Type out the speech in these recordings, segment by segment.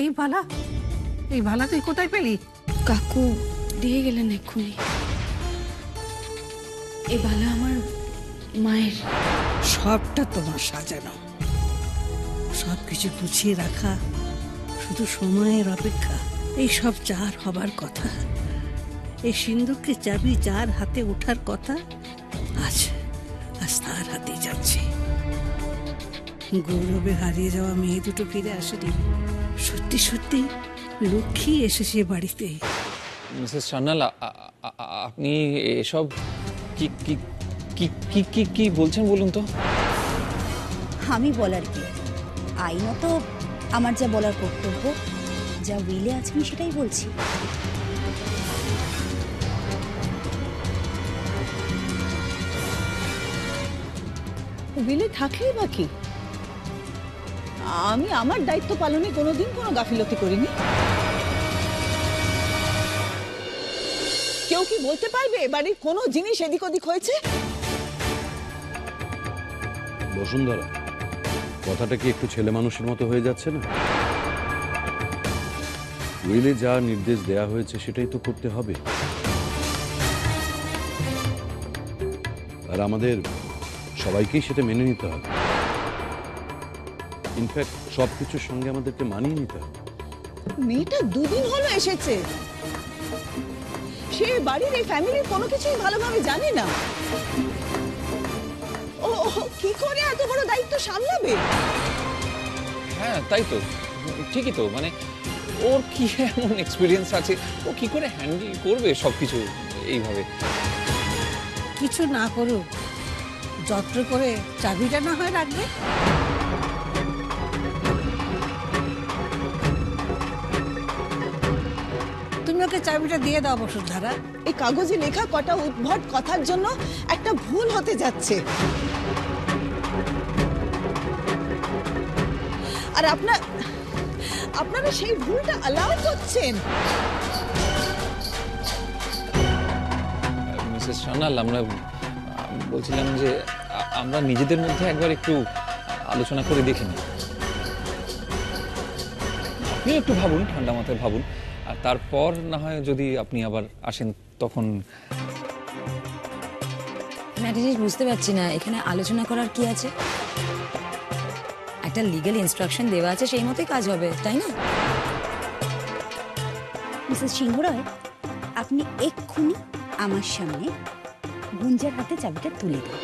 এই ভালা এই ভালা তুই কোথায় পেলি? কাকু দিয়ে গেলেন এক্ষুনি। এই বালা আমার মায়ের। সবটা তোমার সাজানো। সব কিছু গুছিয়ে রাখা শুধু সময়ের অপেক্ষা। এই সব যার হবার কথা এই সিন্ধুককে চাবি যার হাতে ওঠার কথা আজ আজ তার হাতেই যাচ্ছে। গৌরবে হারিয়ে যাওয়া মেয়ে দুটো ফিরে আসেনি। সত্যি সত্যি লক্ষ্মী এসেছে বাড়িতে। মিসেস সান্যাল আপনি এসব কি কি কি কি কি কি বলছেন বলুন তো? আমি বলার কি? আইনত আমার যা বলার কর্তব্য যা উইলে আছে আমি সেটাই বলছি। বিলে থাকলেই বা কি? আমি আমার দায়িত্ব পালনে কোনোদিন কোনো গাফিলতি করিনি। কেউ কি বলতে পারবে বাড়ির কোনো জিনিস এদিক ওদিক হয়েছে? বসুন্ধরা, কথাটা কি একটু ছেলে মানুষের মতো হয়ে যাচ্ছে না? উইলে যা নির্দেশ দেয়া হয়েছে সেটাই তো করতে হবে। আর আমাদের সবাইকেই সেটা মেনে নিতে হবে। ইনফ্যাক্ট সব কিছুর সঙ্গে আমাদেরকে মানিয়ে নিতে হবে। মেয়েটা দুদিন হলো এসেছে। সে বাড়ির এই ফ্যামিলির কোনো কিছুই ভালোভাবে জানে না। ও কি করে এত বড় দায়িত্ব সামলাবে? হ্যাঁ তাই তো। ঠিকই তো মানে ওর কি এমন এক্সপিরিয়েন্স আছে? ও কি করে হ্যান্ডেল করবে সব কিছু এইভাবে? কিছু না করুক যত্র করে চাবিটা না হয় রাখবে। ওকে চাবিটা দিয়ে দাও, বসুন্ধরা। এই কাগজে লেখা কটা উদ্ভট কথার জন্য একটা ভুল হতে যাচ্ছে। আর আপনার আপনারা সেই ভুলটা অ্যালাউ করছেন। মিসেস সান্যাল, আমরা বলছিলাম যে আমরা নিজেদের মধ্যে একবার একটু আলোচনা করে দেখে নিই। আপনি একটু ভাবুন, ঠান্ডা মাথায় ভাবুন। তারপর না হয় যদি আপনি আবার আসেন তখন একটা জিনিস বুঝতে পারছি না এখানে আলোচনা করার কি আছে? একটা লিগ্যাল ইনস্ট্রাকশন দেওয়া আছে সেই মতোই কাজ হবে তাই না? মিসেস সিংহরায় আপনি এক্ষুনি আমার সামনে গুঞ্জার হাতে চাবিটা তুলে দিন।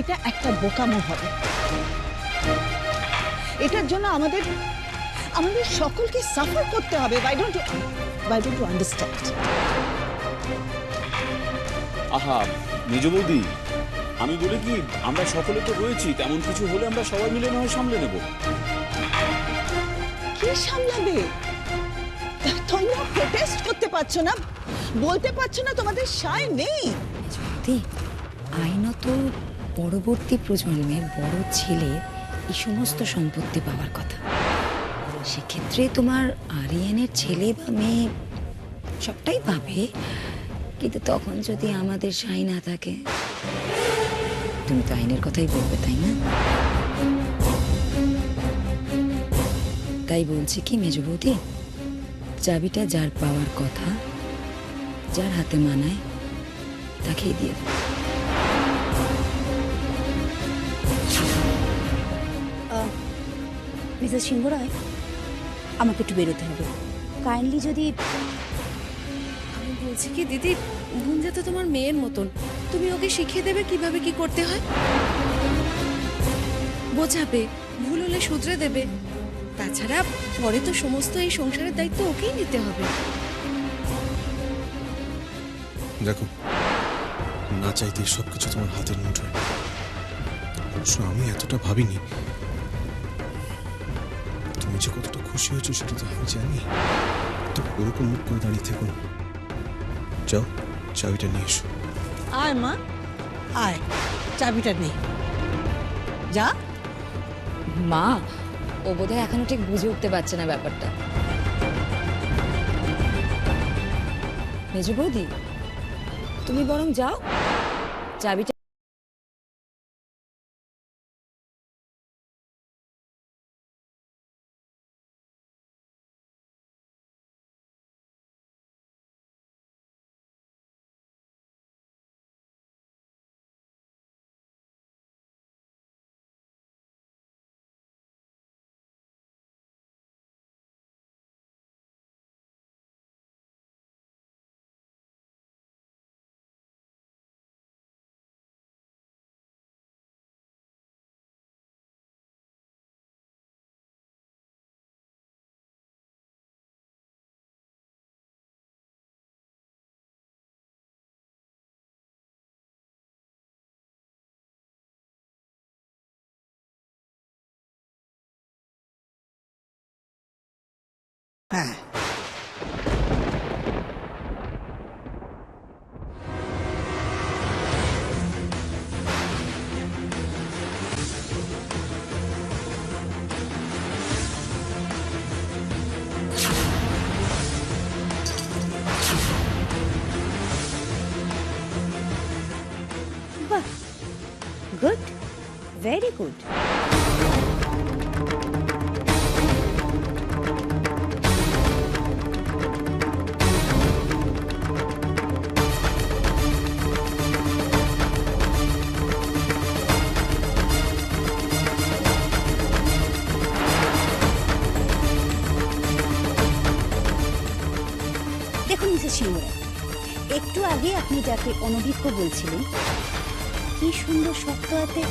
এটা একটা বোকামো হবে। এটার জন্য আমাদের আমাদের সকলকে সাফার করতে হবে। Bye don't bye don't understand আহা মেজ বৌদি আমি বলি কি আমরা সকলে তো রয়েছি তেমন কিছু হলে আমরা সবাই মিলে নয় সামলে নেব। কে সামলাবে? তোমরা প্রোটেস্ট করতে পারছ না বলতে পারছ না তোমাদের সায় নেই। আইনত পরবর্তী প্রজন্মের বড় ছেলে এই সমস্ত সম্পত্তি পাওয়ার কথা। সেক্ষেত্রে তোমার আরিয়ানের ছেলে বা মেয়ে সবটাই পাবে। কিন্তু তখন যদি আমাদের সাই না থাকে, তুমি তো আইনের কথাই বলবে, তাই না? তাই বলছি কি মেজ বৌদি, চাবিটা যার পাওয়ার কথা, যার হাতে মানায়, তাকেই দিয়ে দেবো মিসেস সিংহরায় আমাকে একটু বেরোতে হবে। কাইন্ডলি যদি আমি বলছি কি দিদি গুঞ্জা তো তোমার মেয়ের মতন। তুমি ওকে শিখিয়ে দেবে কীভাবে কি করতে হয়? বোঝাবে ভুল হলে শুধরে দেবে। তাছাড়া পরে তো সমস্ত এই সংসারের দায়িত্ব ওকেই নিতে হবে। দেখো না চাইতে সব কিছু তোমার হাতের মুঠোয়। অবশ্য আমি এতটা ভাবিনি তুমি যে কতটা খুশি হয়েছো সেটা তো আমি জানি। তো ওরকম মুখ করে দাঁড়িয়ে থেকো। যাও, চাবিটা নিয়ে এসো। আয় মা, আয়, চাবিটা নেই যা। মা, ও বোধহয় এখনও ঠিক বুঝে উঠতে পারছে না ব্যাপারটা। মেজু বৌদি, তুমি বরং যাও। চাবিটা হ্যাঁ বাহ গুড ভেরি যাকে অনভিজ্ঞ বলছিলেন, কি সুন্দর শক্ত হাতে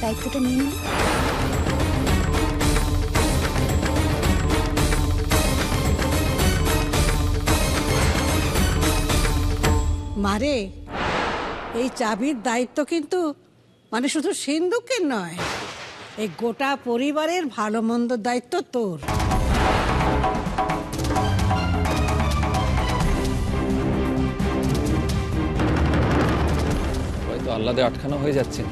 দায়িত্বটা নিয়ে মারে, এই চাবির দায়িত্ব কিন্তু মানে শুধু সিন্ধুকের নয়, এই গোটা পরিবারের ভালো মন্দ দায়িত্ব তোর। আহ্লাদে আটখানা হয়ে যাচ্ছে।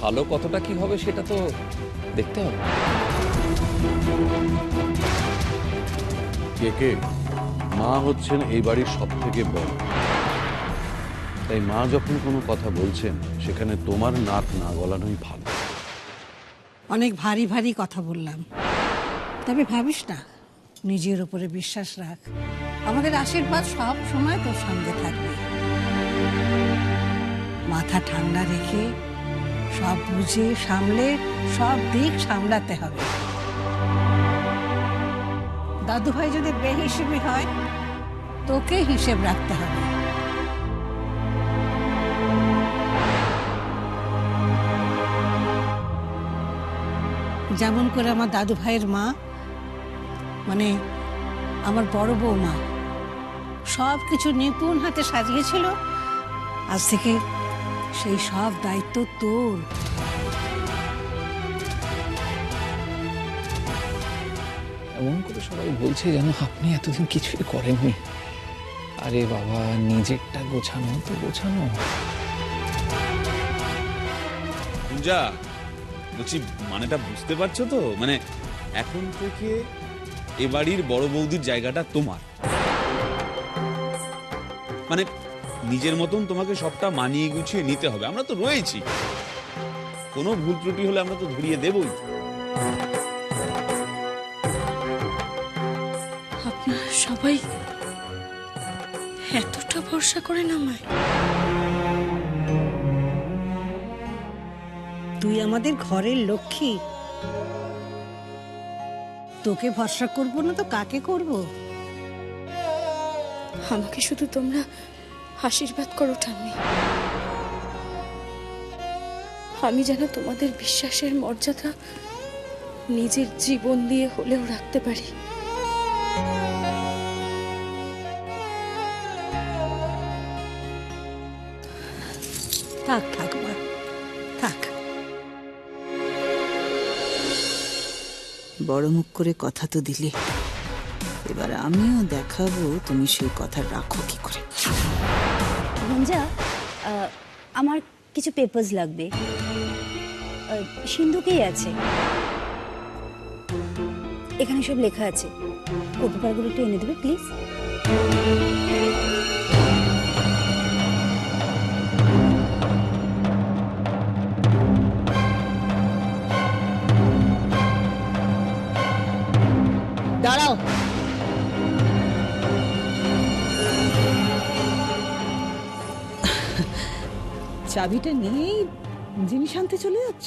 ভালো কতটা কি হবে সেটা তো দেখতে হবে। কে কে? মা হচ্ছেন এই বাড়ির সব থেকে বড়। তাই মা যখন কোনো কথা বলছেন সেখানে তোমার নাক না গলানোই ভালো। অনেক ভারী ভারী কথা বললাম। তবে ভাবিস না নিজের উপরে বিশ্বাস রাখ। আমাদের আশীর্বাদ সব সময় তোর সঙ্গে থাকবে। মাথা ঠান্ডা রেখে সব বুঝে সামলে, সব দিক সামলাতে হবে। দাদু ভাই যদি বেহিসেবি হয়, তোকে হিসেব রাখতে হবে। যেমন করে আমার দাদু ভাইয়ের মা মানে আমার বড় বৌমা সব কিছু নিপুণ হাতে সাজিয়েছিল। আজ থেকে সেই সব দায়িত্ব তোর। এমন করে সবাই বলছে যেন আপনি এতদিন কিছুই করেননি। আরে বাবা নিজেরটা গোছানো তো গোছানো। পূজা বলছি মানেটা বুঝতে পারছ তো? মানে এখন থেকে এ বাড়ির বড় বৌদির জায়গাটা তোমার। মানে নিজের মতন তোমাকে সবটা মানিয়ে গুছিয়ে নিতে হবে। আমরা তো রয়েছি। কোনো ভুল ত্রুটি হলে আমরা তো ধরিয়ে দেবই। আপনারা সবাই এতটা ভরসা করেন আমায়। তুই আমাদের ঘরের লক্ষ্মী। তোকে ভরসা করব না তো কাকে করব? আমাকে শুধু তোমরা আশীর্বাদ করো ঠাম্মি। আমি যেন তোমাদের বিশ্বাসের মর্যাদা নিজের জীবন দিয়ে হলেও রাখতে পারি। থাক থাক থাক। বড় মুখ করে কথা তো দিলে। এবার আমিও দেখাবো তুমি সেই কথা রাখো কি করে। আহ, আমার কিছু পেপার্স লাগবে। সিন্ধুকেই আছে। এখানে সব লেখা আছে। কপি পারগুলো একটু এনে দেবে প্লিজ চাবিটা নিয়েই জিনিস আনতে চলে যাচ্ছ?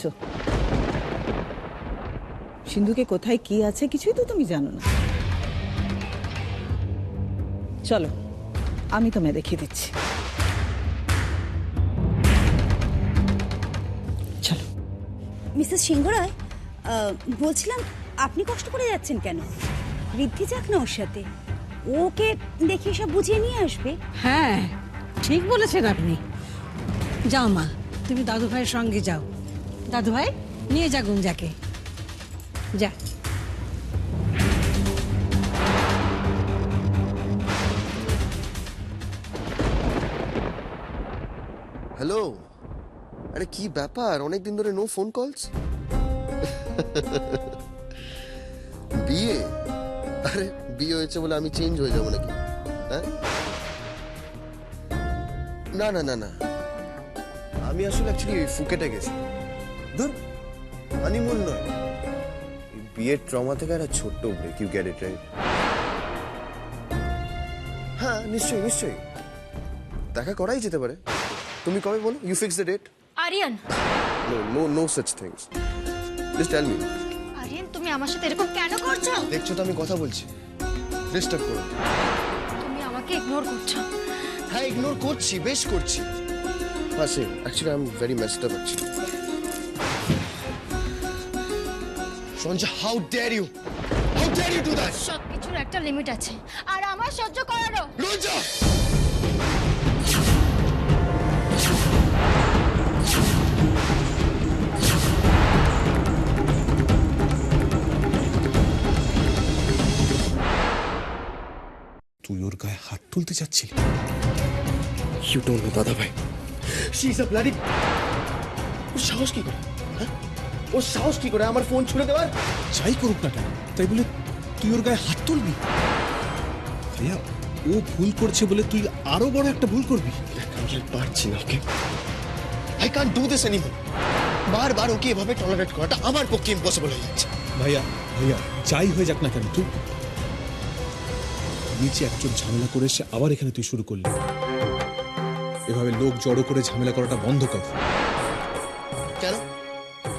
সিন্ধুকে কোথায় কি আছে কিছুই তো তুমি জানো না। চলো আমি তোমায় দেখিয়ে দিচ্ছি। চলো। মিসেস সিংহরায় বলছিলাম আপনি কষ্ট করে যাচ্ছেন কেন? বৃদ্ধি যাক না ওর সাথে। ওকে দেখে সব বুঝিয়ে নিয়ে আসবে। হ্যাঁ ঠিক বলেছেন আপনি। যাও মা, তুমি দাদু ভাইয়ের সঙ্গে যাও। দাদু ভাই, নিয়ে যা গুঞ্জাকে। যা। হ্যালো? আরে কি ব্যাপার? অনেক দিন ধরে নো ফোন কলস বিয়ে? আরে বিয়ে হয়েছে বলে আমি চেঞ্জ হয়ে যাব নাকি? হ্যাঁ? না না না না। আমি আসলে অ্যাকচুয়ালি ফুকেটে গেছি। ধর হানিমুন নয়। বিয়ের ট্রমা থেকে একটা ছোট্ট break you get it right হ্যাঁ নিশ্চয়ই নিশ্চয়ই। দেখা করাই যেতে পারে। তুমি কবে বলো? You fix the date Aryan. No no no such things just tell me Aryan তুমি আমার সাথে এরকম কেন করছ? দেখছ তো আমি কথা বলছি। ডিস্টার্ব করো। তুমি আমাকে ইগনোর করছ। হ্যাঁ ইগনোর করছি বেশ করছি। Actually I am very messed up actually Sanjay how dare you how dare you do that সবকিছুর একটা লিমিট আছে। আর আমার সহ্য করারও রঞ্জা! তুই ওর গায়ে হাত তুলতে চাচ্ছিলি? ইউ ডোন্ট নো দাদা ভাই ইজ আ ব্লাডি ওর সাহস কি করে? হ্যাঁ? ওর সাহস কি করে আমার ফোন ছুড়ে দেওয়ার? যাই করুক না কেন তাই বলে তুই ওর গায়ে হাত তুলবি? ভাইয়া ও ভুল করছে বলে তুই আরও বড় একটা ভুল করবি? আমি পারছি না okay I can't do this anymore বারবার ওকে এভাবে টলারেট করাটা আমার পক্ষে ইম্পসিবল হয়ে যাচ্ছে। ভাইয়া ভাইয়া যাই হয়ে যাক না কেন তুই নিচে একজন ঝামেলা করে এসে আবার এখানে তুই শুরু করলি। এভাবে লোক জড়ো করে ঝামেলা করাটা বন্ধ কর। কেন?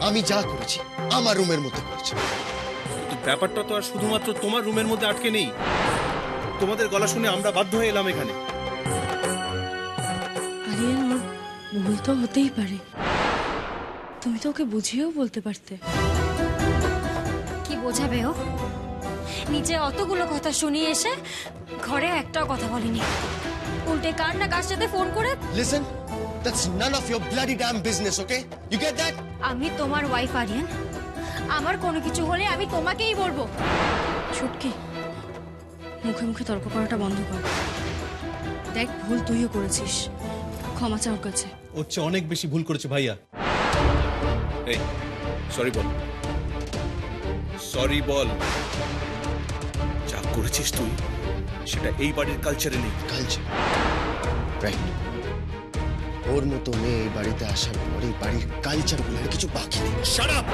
আমি যা করেছি আমার রুমের মধ্যে করেছি। ব্যাপারটা তো আর শুধুমাত্র তোমার রুমের মধ্যে আটকে নেই। তোমাদের গলা শুনে আমরা বাধ্য হয়ে এলাম এখানে। আরিয়ান ওর ভুল তো হতেই পারে। তুমি তো ওকে বুঝিয়েও বলতে পারতে। কি বোঝাবে ও? নিচে অতগুলো কথা শুনিয়ে এসে ঘরে একটাও কথা বলেনি। উল্টে কার না কার সাথে ফোন করে? Listen that's none of your bloody damn business okay you get that আমি তোমার ওয়াইফ আরিয়ান। আমার কোনো কিছু হলে আমি তোমাকেই বলব। ছুটকি মুখে মুখে তর্ক করাটা বন্ধ কর। দেখ ভুল তুইও করেছিস। ক্ষমা চাওর কাছে। ওর চেয়ে অনেক বেশি ভুল করেছে ভাইয়া। এই সরি বল। সরি বল। যা করেছিস তুই। সেটা এই বাড়ির কালচারে নেই। কালচার রাইট ওর মতো মেয়ে এই বাড়িতে আসার পরে বাড়ির কালচারগুলো আর কিছু বাকি নেই। Up!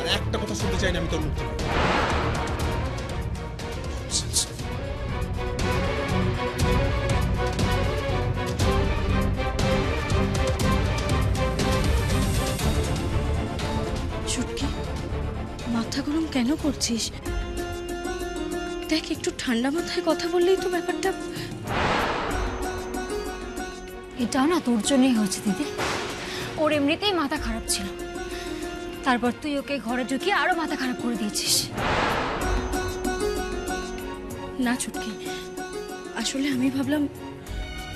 আর একটা কথা শুনতে চাই না আমি তোর মুখ থেকে। মাথা গরম কেন করছিস? দেখ একটু ঠান্ডা মাথায় কথা বললেই তো ব্যাপারটা এটাও না তোর জন্যই হয়েছে দিদি। ওর এমনিতেই মাথা খারাপ ছিল। তারপর তুই ওকে ঘরে ঢুকিয়ে আরও মাথা খারাপ করে দিয়েছিস। না ছুটকি আসলে আমি ভাবলাম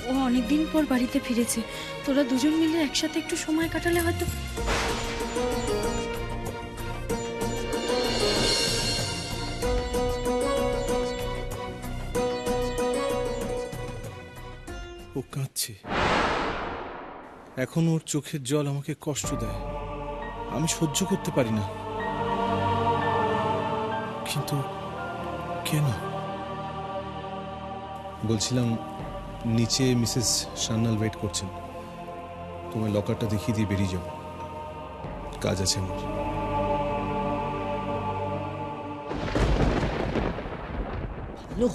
ও অনেকদিন পর বাড়িতে ফিরেছে। তোরা দুজন মিলে একসাথে একটু সময় কাটালে হয়তো ও এখন ওর চোখের জল আমাকে কষ্ট দেয়। আমি সহ্য করতে পারি না। কিন্তু কেন? বলছিলাম, নিচে মিসেস সান্নাল ওয়েট করছেন। তোমার লকারটা দেখিয়ে দিয়ে বেরিয়ে যাও কাজ আছে আমার।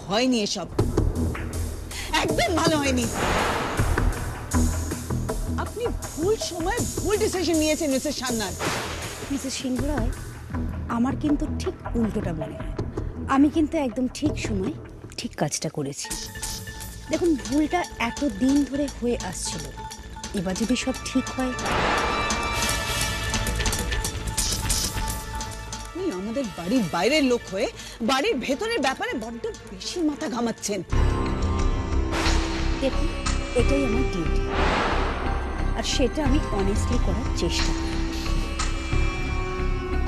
হয়নি এসব। একদম ভালো হয়নি। ভুল সময় ভুল ডিসিশন নিয়েছেন মিসেস সান্নাল মিসেস সিংহ রায় আমার কিন্তু ঠিক উল্টোটা মনে হয়। আমি কিন্তু একদম ঠিক সময় ঠিক কাজটা করেছি। দেখুন ভুলটা এত দিন ধরে হয়ে আসছিল। এবার যদি সব ঠিক হয় আমাদের বাড়ির বাইরের লোক হয়ে বাড়ির ভেতরের ব্যাপারে বড্ড বেশি মাথা ঘামাচ্ছেন। দেখুন এটাই আমার ডিউটি আর সেটা আমি অনেস্টলি করার চেষ্টা।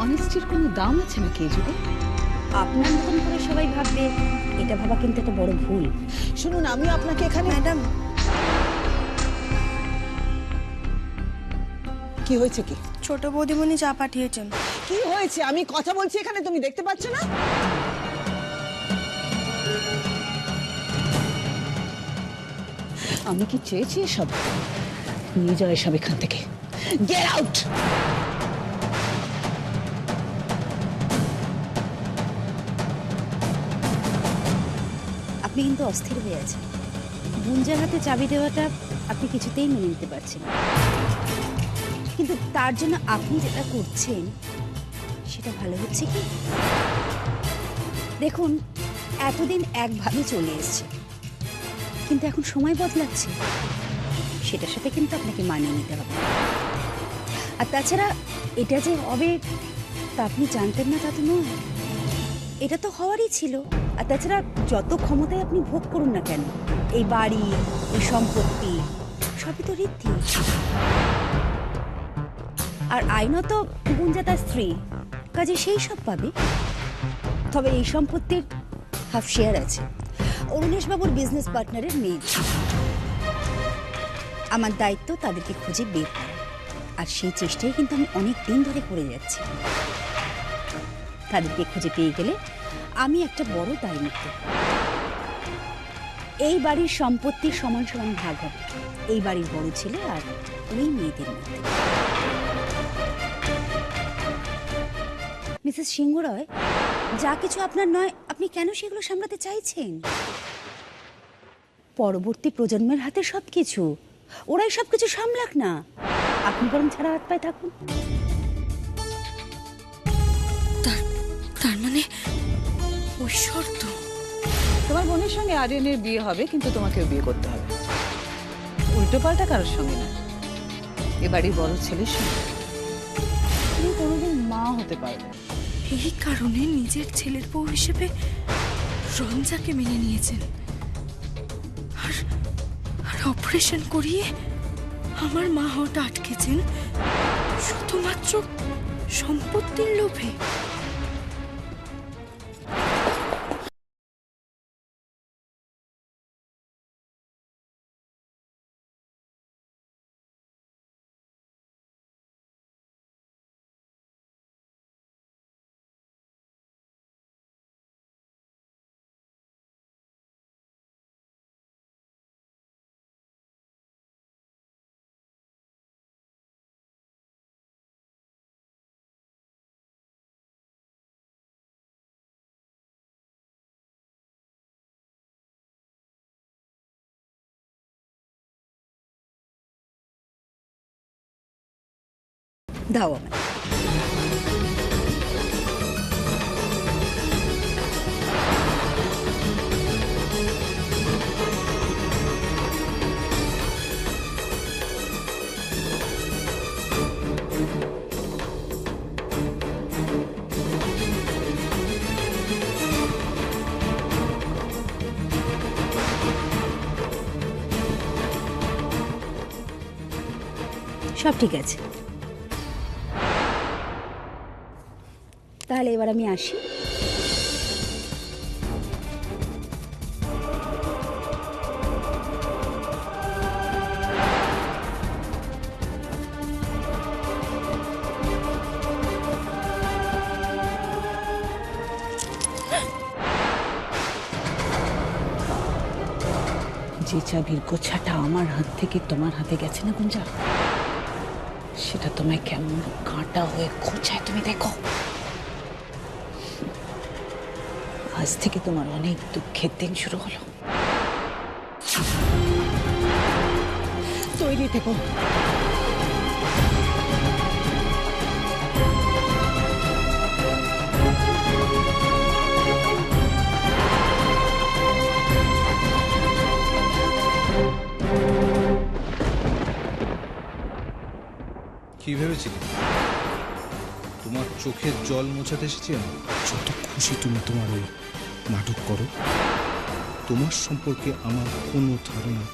অনেস্টির কোনো দাম আছে নাকি এই যুগে? আপনার মতন করে সবাই ভাববে এটা ভাবা কিন্তু একটা বড় ভুল। শুনুন আমি আপনাকে এখানে ম্যাডাম। কি হয়েছে কি? ছোট বৌদিমণি চা পাঠিয়েছেন। কি হয়েছে? আমি কথা বলছি এখানে তুমি দেখতে পাচ্ছ না? আমি কি চেয়েছি এসব? নিয়ে যাও এসব এখান থেকে। গেট আউট আপনি কিন্তু অস্থির হয়ে আছেন। গুঞ্জার হাতে চাবি দেওয়াটা আপনি কিছুতেই মেনে নিতে পারছেন কিন্তু তার জন্য আপনি যেটা করছেন, সেটা ভালো হচ্ছে কি? দেখুন, এতদিন একভাবে চলে এসছে। কিন্তু এখন সময় বদলাচ্ছে। সেটার সাথে কিন্তু আপনাকে মানিয়ে নিতে হবে। আর তাছাড়া এটা যে হবে, তা আপনি জানতেন না তা তো নয়। এটা তো হওয়ারই ছিল। আর তাছাড়া যত ক্ষমতায় আপনি ভোগ করুন না কেন, এই বাড়ি, এই সম্পত্তি, সবই তো ঋদ্ধি। আর আইনত গুঞ্জা তার স্ত্রী, কাজে সেই সব পাবে। তবে এই সম্পত্তির হাফ শেয়ার আছে। অরুণেশ বাবুর বিজনেস পার্টনারের মেয়ে। আমার দায়িত্ব তাদেরকে খুঁজে বের করা। আর সেই চেষ্টাই কিন্তু আমি অনেক দিন ধরে করে যাচ্ছি। তাদেরকে খুঁজে পেয়ে গেলে আমি একটা বড় দায়মুক্ত এই বাড়ির সম্পত্তি সমান সমান ভাগ হবে। এই বাড়ির বড় ছেলে আর ওই মেয়েদের মধ্যে। মিসেস সিংহ রয় যা কিছু আপনার নয়, আপনি কেন সেগুলো সামলাতে চাইছেন? পরবর্তী প্রজন্মের হাতে সবকিছু। ওরাই সবকিছু সামলাক না। আপনি বরং ছাড়া হাত পায়ে থাকুন। তার তার মানে ওই শর্ত তোমার বোনের সঙ্গে আরিয়ানের বিয়ে হবে কিন্তু তোমাকেও বিয়ে করতে হবে। উল্টো পাল্টা কারোর সঙ্গে না। এ বাড়ির বড় ছেলের সঙ্গে। তুমি কোনোদিন মা হতে পারবে না। এই কারণে নিজের ছেলের বউ হিসেবে রঞ্জাকে মেনে নিয়েছেন। অপারেশন করিয়ে আমার মা হঠাৎ আটকেছেন শুধুমাত্র সম্পত্তির লোভে। দাও আমায় সব ঠিক আছে। তাহলে এবার আমি আসি। যে চাবির গোছাটা আমার হাত থেকে তোমার হাতে গেছে না গুঞ্জা? সেটা তোমায় কেমন কাঁটা হয়ে খোঁচায় তুমি দেখো। আজ থেকে তোমার অনেক দুঃখের দিন শুরু হলো। তৈরি থেকো। কি ভেবেছিলে? তোমার চোখের জল মোছাতে এসেছি আমি। যত খুশি তুমি তোমার ওই নাটক করো। তোমার সম্পর্কে আমার কোনো ধারণা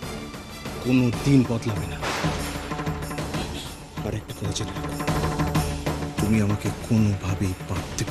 কোনো দিন বদলাবে না। আর একটা কথা তুমি আমাকে কোনোভাবেই পারতে